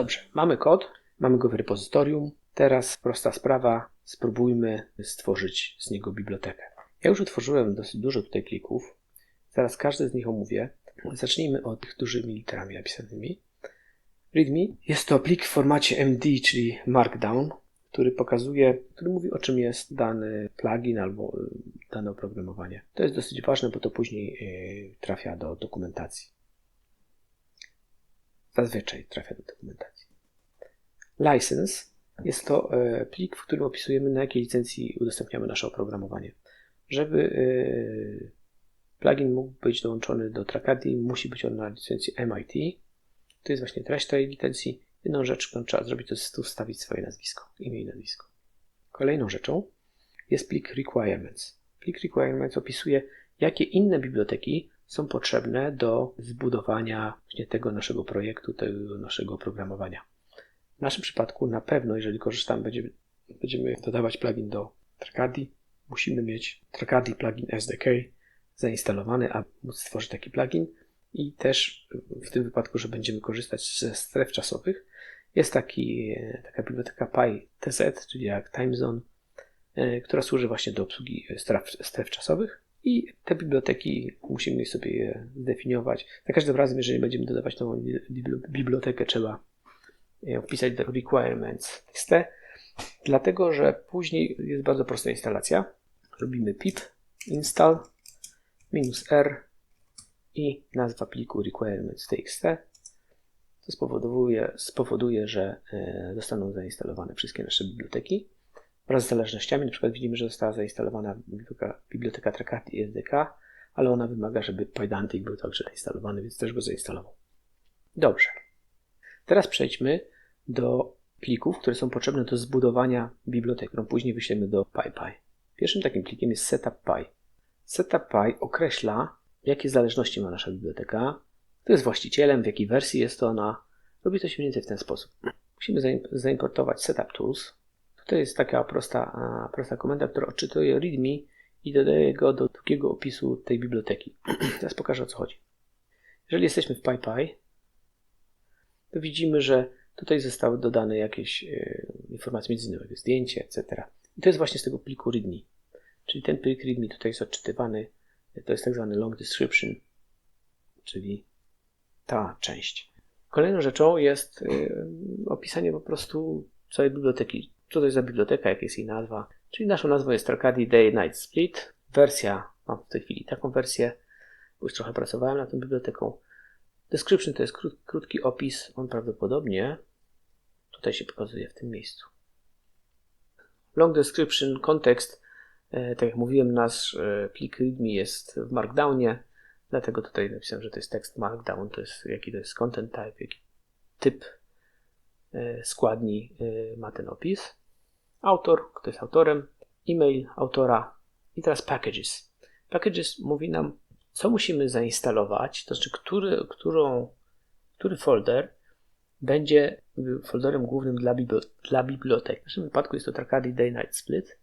Dobrze, mamy kod, mamy go w repozytorium. Teraz prosta sprawa, spróbujmy stworzyć z niego bibliotekę. Ja już utworzyłem dosyć dużo tutaj plików. Zaraz każdy z nich omówię. Zacznijmy od tych dużymi literami napisanymi. README jest to plik w formacie MD, czyli Markdown, który pokazuje, który mówi o czym jest dany plugin albo y, dane oprogramowanie. To jest dosyć ważne, bo to później y, trafia do dokumentacji. Zazwyczaj trafia do dokumentacji. License jest to y, plik, w którym opisujemy na jakiej licencji udostępniamy nasze oprogramowanie. Żeby plugin mógł być dołączony do Trackady, musi być on na licencji MIT. To jest właśnie treść tej licencji Jedną rzecz, którą trzeba zrobić, to jest tu wstawić swoje nazwisko, imię i nazwisko. Kolejną rzeczą jest plik requirements. Plik requirements opisuje, jakie inne biblioteki są potrzebne do zbudowania właśnie tego naszego projektu, tego naszego oprogramowania. W naszym przypadku na pewno, jeżeli korzystamy, będziemy, będziemy dodawać plugin do Tracady, musimy mieć Tracady plugin SDK zainstalowany, aby móc stworzyć taki plugin i też w tym wypadku, że będziemy korzystać ze stref czasowych, jest taki, taka biblioteka PyTZ, czyli jak TimeZone, e, która służy właśnie do obsługi stref, stref czasowych i te biblioteki musimy sobie zdefiniować. Za każdym razem, jeżeli będziemy dodawać nową bibliotekę, trzeba wpisać do requirements dlatego że później jest bardzo prosta instalacja. Robimy pip install r i nazwa pliku requirements.txt. To spowoduje, spowoduje, że e, zostaną zainstalowane wszystkie nasze biblioteki wraz z zależnościami. Na przykład widzimy, że została zainstalowana biblioteka, biblioteka Trakat i SDK, ale ona wymaga, żeby Pydantic był także zainstalowany, więc też go zainstalował. Dobrze. Teraz przejdźmy do plików, które są potrzebne do zbudowania biblioteki, którą później wyślemy do PyPy. Pierwszym takim plikiem jest setup.py. Setup.py określa jakie zależności ma nasza biblioteka, kto jest właścicielem, w jakiej wersji jest ona. Robi to się mniej więcej w ten sposób. Musimy zaimportować setup tools. Tutaj jest taka prosta, prosta komenda, która odczytuje readme i dodaje go do drugiego opisu tej biblioteki. Teraz pokażę o co chodzi. Jeżeli jesteśmy w PyPy, to widzimy, że tutaj zostały dodane jakieś e, informacje między innymi, zdjęcie, etc. I to jest właśnie z tego pliku readme. Czyli ten plik readme tutaj jest odczytywany to jest tak zwany long description, czyli ta część. Kolejną rzeczą jest y, opisanie po prostu całej biblioteki. Co to jest za biblioteka, jaka jest jej nazwa. Czyli naszą nazwą jest Arcady Day Night Split. Wersja, mam w tej chwili taką wersję, bo już trochę pracowałem nad tą biblioteką. Description to jest krótki opis, on prawdopodobnie tutaj się pokazuje w tym miejscu. Long description, kontekst E, tak jak mówiłem, nasz e, plik README jest w Markdownie, dlatego tutaj napisałem, że to jest tekst Markdown, to jest jaki to jest content type, jaki typ e, składni ma ten opis. Autor, kto jest autorem, e-mail autora i teraz packages. Packages mówi nam, co musimy zainstalować, to znaczy, który, którą, który folder będzie folderem głównym dla, dla bibliotek. W naszym wypadku jest to Tracady Day Night Split.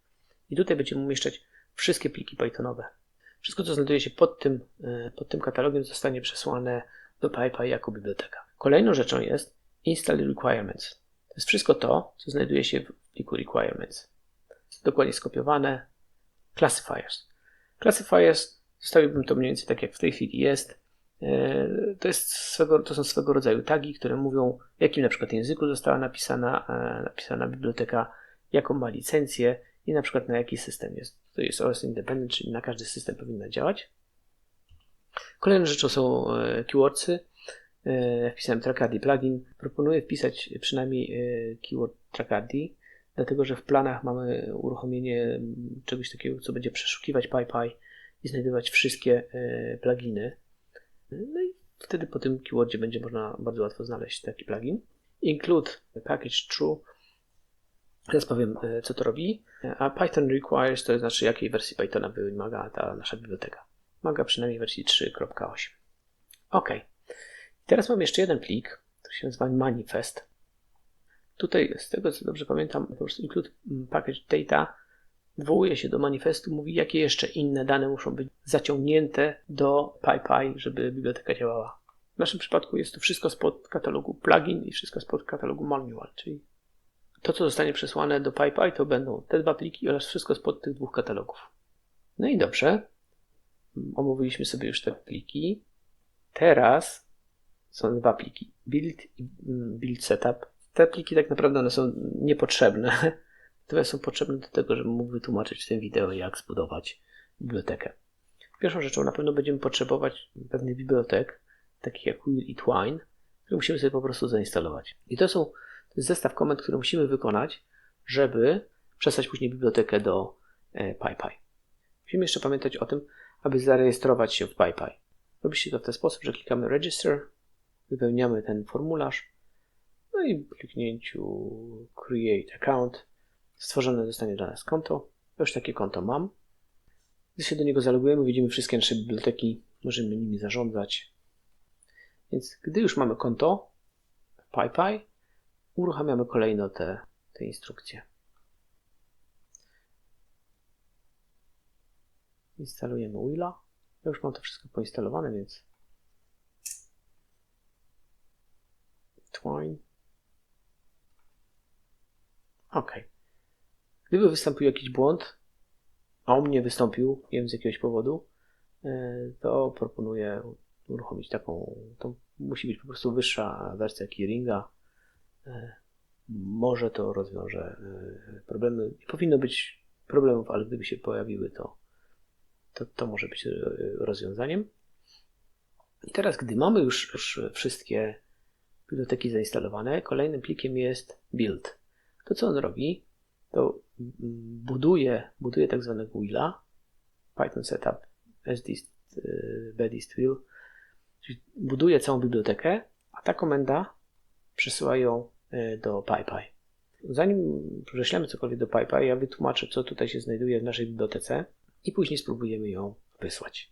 I tutaj będziemy umieszczać wszystkie pliki Pythonowe. Wszystko, co znajduje się pod tym, e, pod tym katalogiem, zostanie przesłane do PyPy jako biblioteka. Kolejną rzeczą jest install requirements. To jest wszystko to, co znajduje się requirements. Dokładnie skopiowane. Classifiers. Classifiers, zostawiłbym to mniej więcej tak, jak w tej chwili jest. E, to, jest swego, to są swego rodzaju tagi, które mówią, w jakim na przykład języku została napisana, e, napisana biblioteka, jaką ma licencję, i na przykład na jaki system jest. To jest OS Independent, czyli na każdy system powinna działać. Kolejną rzeczą są e, keywordsy. Jak wpisałem Trackady plugin, proponuję wpisać przynajmniej keyword Trackady, dlatego że w planach mamy uruchomienie czegoś takiego, co będzie przeszukiwać PyPy i znajdować wszystkie pluginy. No i wtedy po tym keywordzie będzie można bardzo łatwo znaleźć taki plugin. Include package true Teraz powiem, e, co to robi. E, a Python requires to znaczy, jakiej wersji Pythona wymaga ta nasza biblioteka. Wymaga przynajmniej wersji 3.8. OK. Teraz mam jeszcze jeden plik, który się nazywa manifest. Tutaj, z tego co dobrze pamiętam, po prostu include package data odwołuje się do manifestu, mówi, jakie jeszcze inne dane muszą być zaciągnięte do PyPy, żeby biblioteka działała. W naszym przypadku jest to wszystko spod katalogu plugin i wszystko spod katalogu manual, czyli to, co zostanie przesłane do PyPy, to będą te dwa pliki oraz wszystko spod tych dwóch katalogów. No i dobrze. Omówiliśmy sobie już te pliki. Teraz są dwa pliki. Build i mm, build setup. Te pliki tak naprawdę one są niepotrzebne. Natomiast są potrzebne do tego, żebym mógł wytłumaczyć w tym wideo, jak zbudować bibliotekę. Pierwszą rzeczą na pewno będziemy potrzebować pewnych bibliotek, takich jak Will i Twine, które musimy sobie po prostu zainstalować. I to są to jest zestaw komend, które musimy wykonać, żeby przesłać później bibliotekę do e, PyPy. Musimy jeszcze pamiętać o tym, aby zarejestrować się w PyPy. Robi się to w ten sposób, że klikamy Register, wypełniamy ten formularz, no i kliknięciu Create Account stworzone zostanie dla nas konto. Już takie konto mam. Gdy się do niego zalogujemy, widzimy wszystkie nasze biblioteki, możemy nimi zarządzać. Więc gdy już mamy konto PyPy, uruchamiamy kolejno te, te instrukcje. Instalujemy Willa. Ja już mam to wszystko poinstalowane, więc Twine. OK. Gdyby wystąpił jakiś błąd, a u mnie wystąpił, nie wiem z jakiegoś powodu, e, to proponuję uruchomić taką, to musi być po prostu wyższa wersja Keyringa. E, może to rozwiąże e, problemy. Nie powinno być problemów, ale gdyby się pojawiły, to, to, to może być rozwiązaniem. I teraz, gdy mamy już, już wszystkie biblioteki zainstalowane, kolejnym plikiem jest build. To co on robi? To buduje, buduje tak zwanego wheela, Python setup sdist, bedist wheel, czyli buduje całą bibliotekę, a ta komenda przesyła ją e, do PyPy. Zanim prześlemy cokolwiek do PyPy, ja wytłumaczę, co tutaj się znajduje w naszej bibliotece i później spróbujemy ją wysłać.